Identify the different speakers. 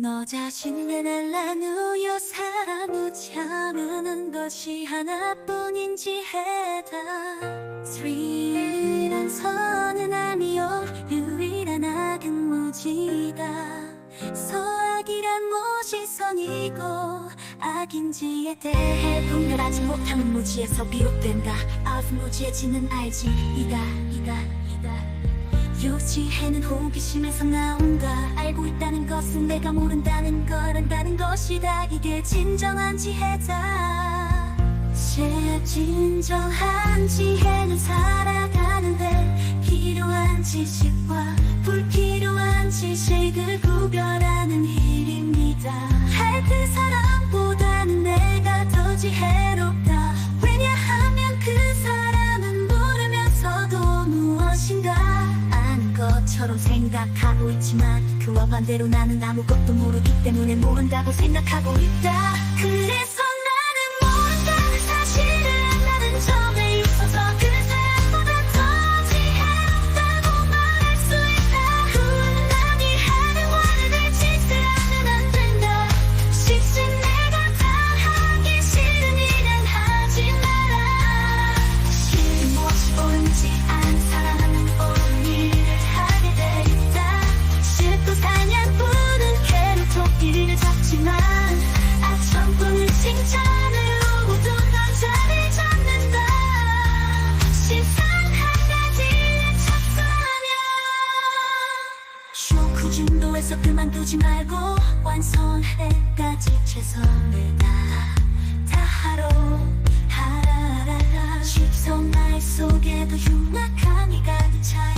Speaker 1: 너 자신을 날라누여 사무지 않는 것이 하나뿐인지 해다. 스리란 선은 아니요 유일한 악은 무지다. 서악이란 무엇이 선이고 악인지에 대해 분별하지 못하는 무지에서 비롯된다. 아ፍ 무지해지는 알지. 이다 이다 이다 유지해는 호기심에서 나온다. 알고 있다는 것은 내가 모른다는 걸 안다는 것이다. 이게 진정한 지혜다. 제 진정한 지혜는 살아가는데 필요한 지식과 불필요한 지식을 구별하는 일 것처럼 생각하고 있지만 그와 반대로 나는 아무것도 모르기 때문에 모른다고 생각하고 있다. 그래서 중도에서 그만두지 말고 완성해까지 최선을 다하 다하러 하라라라. 쉽성 말 속에도 흉악함이 가득 차있